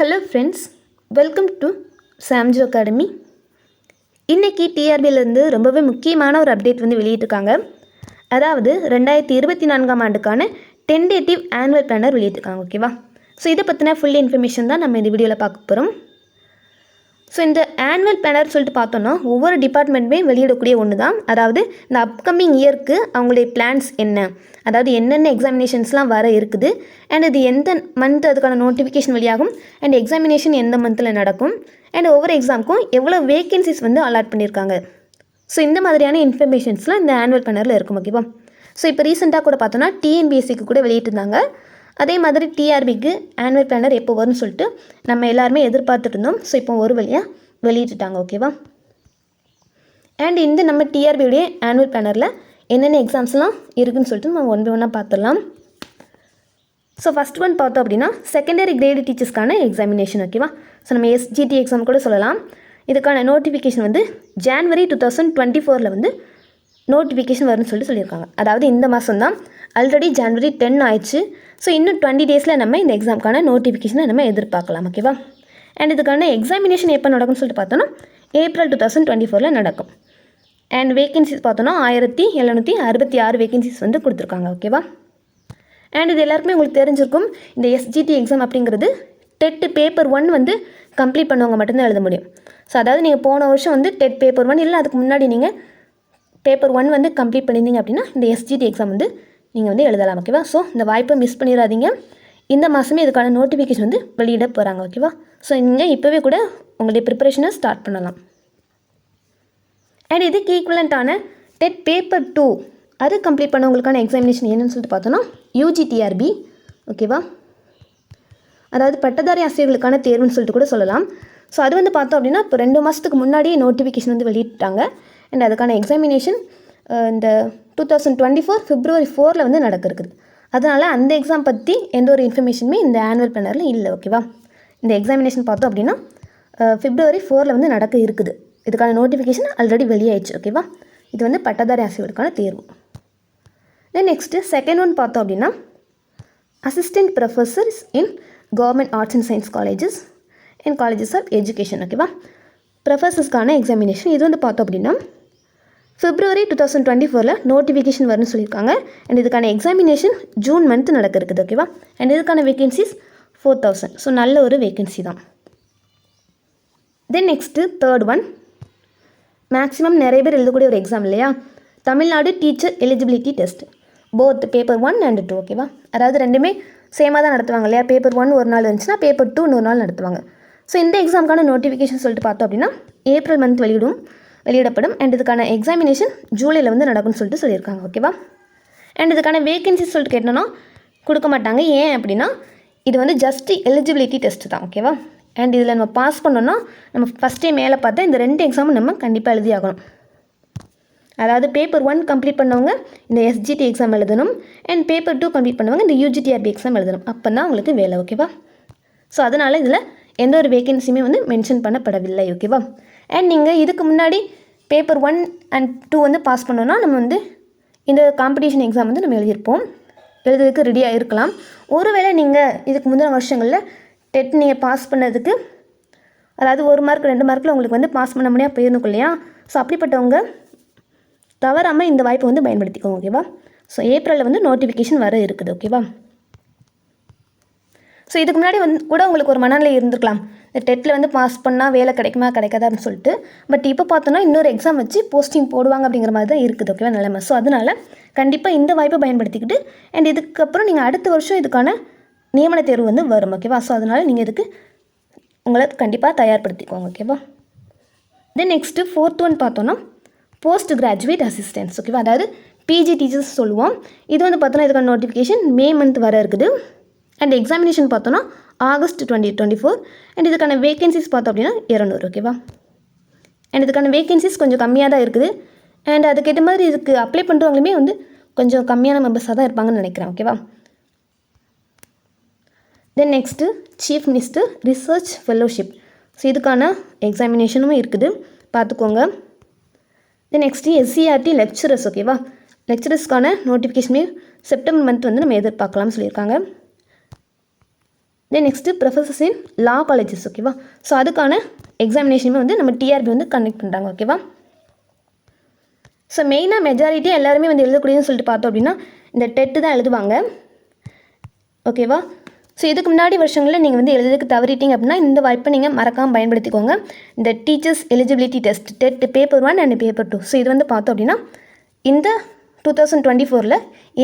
Hello friends welcome to Samjo academy இன்றைக்கி டிஆர்பியிலேருந்து ரொம்பவே முக்கியமான ஒரு அப்டேட் வந்து வெளியிட்டிருக்காங்க. அதாவது ரெண்டாயிரத்தி இருபத்தி நான்காம் ஆண்டுக்கான டென்டேட்டிவ் ஆனுவல் பிளானர் வெளியிட்டிருக்காங்க ஓகேவா ஸோ இதை பற்றின ஃபுல் இன்ஃபர்மேஷன் தான் நம்ம இந்த வீடியோவில் பார்க்க போகிறோம் ஸோ இந்த ஆனுவல் பிளானர் சொல்லிட்டு பார்த்தோன்னா ஒவ்வொரு டிபார்ட்மெண்ட்டுமே வெளியிடக்கூடிய ஒன்று தான் அதாவது இந்த அப்கமிங் இயர்க்கு அவங்களுடைய பிளான்ஸ் என்ன? அதாவது என்னென்ன எக்ஸாமினேஷன்ஸ்லாம் வர இருக்குது? அண்ட் இது எந்த மந்த் அதுக்கான நோட்டிஃபிகேஷன் வழியாகும் அண்ட் எக்ஸாமினேஷன் எந்த மந்தில் நடக்கும்? அண்ட் ஒவ்வொரு எக்ஸாமுக்கும் எவ்வளோ வேகன்சிஸ் வந்து அலாட் பண்ணியிருக்காங்க? ஸோ இந்த மாதிரியான இன்ஃபர்மேஷன்ஸ்லாம் இந்த ஆனுவல் பிளானரில் இருக்கும் ஓகேவா ஸோ இப்போ ரீசெண்டாக கூட பார்த்தோன்னா டிஎன்பிஎஸ்சிக்கு கூட வெளியிட்டிருந்தாங்க. அதே மாதிரி டிஆர்பிக்கு ஆனுவல் பிளானர் எப்போ வரும்னு சொல்லிட்டு நம்ம எல்லாருமே எதிர்பார்த்துட்டு இருந்தோம் ஸோ இப்போ ஒரு வழியாக வெளியிட்டுட்டாங்க ஓகேவா அண்ட் இந்த நம்ம டிஆர்பியுடைய ஆனுவல் பிளானரில் என்னென்ன எக்ஸாம்ஸ்லாம் இருக்குதுன்னு சொல்லிட்டு நம்ம ஒன் பை ஒன்னாக பார்த்துடலாம் ஸோ ஃபஸ்ட் ஒன் பார்த்தோம் அப்படின்னா செகண்டரி கிரேடு டீச்சர்ஸ்க்கான எக்ஸாமினேஷன் ஓகேவா ஸோ நம்ம எஸ்ஜிடி எக்ஸாம் கூட சொல்லலாம். இதுக்கான நோட்டிஃபிகேஷன் வந்து ஜான்வரி டூ தௌசண்ட் டுவெண்ட்டி ஃபோரில் வந்து நோட்டிஃபிகேஷன் வரும்னு சொல்லிட்டு சொல்லியிருக்காங்க. அதாவது இந்த மாதம் தான் ஆல்ரெடி ஜான்வரி டென் ஆயிடுச்சு. ஸோ இன்னும் டுவெண்ட்டி டேஸில் நம்ம இந்த எக்ஸாமுக்கான நோட்டிஃபிகேஷனை நம்ம எதிர்பார்க்கலாம் ஓகேவா அண்ட் இதுக்கான எக்ஸாமினேஷன் எப்போ நடக்கும்னு சொல்லிட்டு பார்த்தோன்னா ஏப்ரல் டூ தௌசண்ட் டுவெண்ட்டி ஃபோரில் நடக்கும். அண்ட் வேகன்சிஸ் பார்த்தோன்னா ஆயிரத்தி எழுநூற்றி அறுபத்தி ஆறு வேகன்சிஸ் வந்து கொடுத்துருக்காங்க ஓகேவா அண்ட் இது எல்லாருக்குமே உங்களுக்கு தெரிஞ்சிருக்கும் இந்த எஸ்ஜிடி எக்ஸாம் அப்படிங்கிறது டெட்டு பேப்பர் ஒன் வந்து கம்ப்ளீட் பண்ணவங்க மட்டும்தான் எழுத முடியும். ஸோ அதாவது நீங்கள் போன வருஷம் வந்து டெட் பேப்பர் ஒன் இல்லை அதுக்கு முன்னாடி நீங்கள் பேப்பர் ஒன் வந்து கம்ப்ளீட் பண்ணியிருந்தீங்க அப்படின்னா இந்த எஸ்ஜிடி எக்ஸாம் வந்து நீங்கள் வந்து எழுதலாம் ஓகேவா ஸோ இந்த வாய்ப்பை மிஸ் பண்ணிடாதீங்க. இந்த மாதமே இதுக்கான நோட்டிஃபிகேஷன் வந்து வெளியிட போகிறாங்க ஓகேவா ஸோ நீங்கள் இப்போவே கூட உங்களுடைய ப்ரிப்பரேஷனை ஸ்டார்ட் பண்ணலாம். அண்ட் இதுக்கு ஈக்குவலண்ட்டான டெட் பேப்பர் டூ அது கம்ப்ளீட் பண்ணவங்களுக்கான எக்ஸாமினேஷன் என்னென்னு சொல்லிட்டு பார்த்தோன்னா யூஜிடிஆர்பி ஓகேவா அதாவது பட்டதாரி ஆசிரியர்களுக்கான தேர்வுன்னு சொல்லிட்டு கூட சொல்லலாம். ஸோ அது வந்து பார்த்தோம் அப்படின்னா இப்போ ரெண்டு மாதத்துக்கு முன்னாடியே நோட்டிஃபிகேஷன் வந்து வெளியிட்டாங்க. அண்ட் அதுக்கான எக்ஸாமினேஷன் இந்த two thousand twenty four February ஃபோரில் வந்து நடக்க இருக்குது அதனால் அந்த எக்ஸாம் பற்றி எந்த ஒரு இன்ஃபர்மேஷனுமே இந்த ஆனுவல் பிளானரில் இல்லை ஓகேவா இந்த எக்ஸாமினேஷன் பார்த்தோம் அப்படின்னா ஃபிப்ரவரி ஃபோரில் வந்து நடக்க இருக்குது. இதுக்கான நோட்டிஃபிகேஷன் ஆல்ரெடி வெளியாயிடுச்சு ஓகேவா இது வந்து பட்டதாரி ஆசிரியர்களுக்கான தேர்வு. தென் நெக்ஸ்ட்டு செகண்ட் ஒன் பார்த்தோம் அப்படின்னா assistant professors in government arts and science colleges and colleges of education ஓகேவா ப்ரொஃபஸர்ஸ்க்கான எக்ஸாமினேஷன் இது வந்து பார்த்தோம் அப்படின்னா ஃபிப்ரவரி டூ தௌசண்ட் டுவெண்ட்டி ஃபோரில் நோட்டிஃபிகேஷன் வரும்னு சொல்லியிருக்காங்க. அண்ட் இதுக்கான எக்ஸாமினேஷன் ஜூன் மந்த் நடக்க இருக்குது ஓகேவா அண்ட் இதுக்கான வேகன்சிஸ் ஃபோர் தௌசண்ட் ஸோ நல்ல ஒரு வேகன்சி தான். Then next third one maximum நிறைய பேர் எழுதக்கூடிய ஒரு எக்ஸாம் இல்லையா? Tamil Nadu teacher eligibility test both paper one and two ஓகேவா அதாவது ரெண்டுமே சேமாக தான் நடத்துவாங்க இல்லையா? பேப்பர் ஒன் ஒரு நாள் இருந்துச்சுன்னா பேப்பர் டூ இன்னொரு நாள் நடத்துவாங்க. ஸோ இந்த எக்ஸாமுக்கான நோட்டிஃபிகேஷன் சொல்லிட்டு பார்த்தோம் அப்படின்னா ஏப்ரல் மந்த் வெளியிடும். வெளியிடப்படும். அண்ட் இதுக்கான எக்ஸாமினேஷன் ஜூலையில் வந்து நடக்கும்னு சொல்லிட்டு சொல்லியிருக்காங்க. ஓகேவா அண்ட் இதுக்கான வேகன்சி சொல்லிட்டு கேட்டோன்னா கொடுக்க மாட்டாங்க. ஏன் அப்படின்னா இது வந்து ஜஸ்ட் எலிஜிபிலிட்டி டெஸ்ட் தான். ஓகேவா அண்ட் இதில் நம்ம பாஸ் பண்ணோன்னா நம்ம ஃபஸ்ட்டே மேலே பார்த்தா இந்த ரெண்டு எக்ஸாமும் நம்ம கண்டிப்பாக எழுதி ஆகணும். அதாவது பேப்பர் ஒன் கம்ப்ளீட் பண்ணவங்க இந்த எஸ்ஜிடி எக்ஸாம் எழுதணும். அண்ட் பேப்பர் டூ கம்ப்ளீட் பண்ணவங்க இந்த யூஜிடிஆர்பி எக்ஸாம் எழுதணும். அப்போ தான் உங்களுக்கு வேலை ஓகேவா ஸோ அதனால் இதில் எந்த ஒரு வேகன்சியுமே வந்து மென்ஷன் பண்ணப்படவில்லை. ஓகேவா அண்ட் நீங்கள் இதுக்கு முன்னாடி பேப்பர் ஒன் அண்ட் டூ வந்து பாஸ் பண்ணோன்னா நம்ம வந்து இந்த காம்படிஷன் எக்ஸாம் வந்து நம்ம எழுதியிருப்போம். எழுதுறதுக்கு ரெடியாக இருக்கலாம். ஒருவேளை நீங்கள் இதுக்கு முந்தின வருஷங்களில் டெட் நீங்கள் பாஸ் பண்ணதுக்கு அதாவது ஒரு மார்க் ரெண்டு மார்க்கில் உங்களுக்கு வந்து பாஸ் பண்ண முடியாது போயிருந்துக்கும் இல்லையா? ஸோ அப்படிப்பட்டவங்க தவறாமல் இந்த வாய்ப்பை வந்து பயன்படுத்திக்கோங்க ஓகேவா ஸோ ஏப்ரலில் வந்து நோட்டிஃபிகேஷன் வர இருக்குது ஓகேவா ஸோ இதுக்கு முன்னாடி வந்து கூட உங்களுக்கு ஒரு மனநிலை இருந்திருக்கலாம். இந்த டெட்டில் வந்து பாஸ் பண்ணால் வேலை கிடைக்குமா கிடைக்காதான்னு சொல்லிட்டு. பட் இப்போ பார்த்தோன்னா இன்னொரு எக்ஸாம் வச்சு போஸ்டிங் போடுவாங்க அப்படிங்கிற மாதிரி தான் இருக்குது ஓகேவா நிலைமை ஸோ அதனால் கண்டிப்பாக இந்த வாய்ப்பை பயன்படுத்திக்கிட்டு அண்ட் இதுக்கப்புறம் நீங்கள் அடுத்த வருஷம் இதுக்கான நியமன தேர்வு வந்து வரும் ஓகேவா ஸோ அதனால் நீங்கள் இதுக்கு உங்களை கண்டிப்பாக தயார்படுத்திக்கோங்க ஓகேவா தென் நெக்ஸ்ட்டு ஃபோர்த் ஒன் பார்த்தோன்னா போஸ்ட் கிராஜுவேட் அசிஸ்டன்ஸ் ஓகேவா அதாவது பிஜி டீச்சர்ஸ் சொல்லுவோம். இது வந்து பார்த்தோன்னா இதுக்கான நோட்டிஃபிகேஷன் மே மந்த் வர இருக்குது. அண்ட் எக்ஸாமினேஷன் பார்த்தோன்னா August twenty twenty four and இதுக்கான வேகன்சிஸ் பார்த்தோம் அப்படின்னா இரநூறு ஓகேவா அண்ட் இதுக்கான வேகன்சிஸ் கொஞ்சம் கம்மியாக தான் இருக்குது. அண்ட் அதுக்கேற்ற மாதிரி இதுக்கு அப்ளை பண்ணுறவங்களுமே வந்து கொஞ்சம் கம்மியான மெம்பர்ஸாக தான் இருப்பாங்கன்னு நினைக்கிறேன் ஓகேவா then next chief minister research fellowship so இதுக்கான எக்ஸாமினேஷனும் இருக்குது. பார்த்துக்கோங்க. தென் நெக்ஸ்ட்டு எஸ்சிஆர்டி லெக்சரர்ஸ் ஓகேவா லெக்சரர்ஸ்க்கான நோட்டிஃபிகேஷனே செப்டம்பர் மந்த் வந்து நம்ம எதிர்பார்க்கலாம்னு சொல்லியிருக்காங்க. Then next professors in law colleges ஓகேவா ஸோ அதுக்கான எக்ஸாமினேஷனுமே வந்து நம்ம டிஆர்பி வந்து கண்டக்ட் பண்ணுறாங்க ஓகேவா ஸோ மெயினாக மெஜாரிட்டியாக எல்லாருமே வந்து எழுதக்கூடியதுன்னு சொல்லிட்டு பார்த்தோம் அப்படின்னா இந்த டெட்டு தான் எழுதுவாங்க. ஓகேவா ஸோ இதுக்கு முன்னாடி வருஷங்களில் நீங்கள் வந்து எழுதுறதுக்கு தவறிட்டீங்க அப்படின்னா இந்த வாய்ப்பை நீங்கள் மறக்காமல் பயன்படுத்திக்கோங்க. இந்த teachers eligibility test TET paper one and paper two so இது வந்து பார்த்தோம் அப்படின்னா இந்த டூ தௌசண்ட் டுவெண்ட்டி ஃபோரில்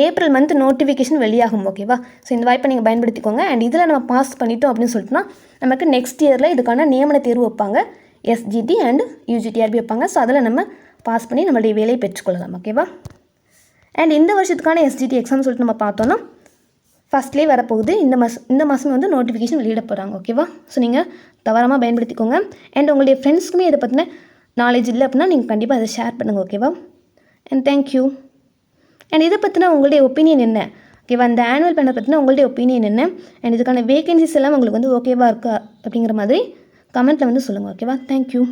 ஏப்ரல் மந்த் நோட்டிஃபிகேஷன் வெளியாகும் ஓகேவா ஸோ இந்த வாய்ப்பை நீங்கள் பயன்படுத்திக்கோங்க. அண்ட் இதில் நம்ம பாஸ் பண்ணிட்டோம் அப்படின்னு சொல்லிட்டுனா நமக்கு நெக்ஸ்ட் இயரில் இதுக்கான நியமன தேர்வு வைப்பாங்க. எஸ்ஜிடி அண்ட் யூஜிடிஆர்பி வைப்பாங்க. ஸோ அதில் நம்ம பாஸ் பண்ணி நம்மளுடைய வேலையை பெற்றுக்கொள்ளலாம் ஓகேவா அண்ட் இந்த வருஷத்துக்கான எஸ்ஜிடி எக்ஸாம் சொல்லிட்டு நம்ம பார்த்தோன்னா ஃபஸ்ட்லேயே வரப்போகுது. இந்த மாதம் இந்த மாதமே வந்து நோட்டிஃபிகேஷன் வெளியிட போகிறாங்க ஓகேவா ஸோ நீங்கள் தவறாமல் பயன்படுத்திக்கோங்க. அண்ட் உங்களுடைய ஃப்ரெண்ட்ஸ்க்குமே இதை பற்றின நாலேஜ் இல்லை அப்படின்னா நீங்கள் கண்டிப்பாக அதை ஷேர் பண்ணுங்கள் ஓகேவா அண்ட் தேங்க்யூ அண்ட் இதை பற்றின உங்களுடைய ஒப்பீனியன் என்ன? ஓகேவா அந்த ஆனுவல் பேனர் பற்றின உங்களுடைய ஒப்பீனியன் என்ன? அண்ட் இதுக்கான வேகன்சிஸ் எல்லாம் உங்களுக்கு வந்து ஓகேவா இருக்கா? அப்படிங்கிற மாதிரி கமெண்ட்டில் வந்து சொல்லுங்கள் ஓகேவா தேங்க்யூ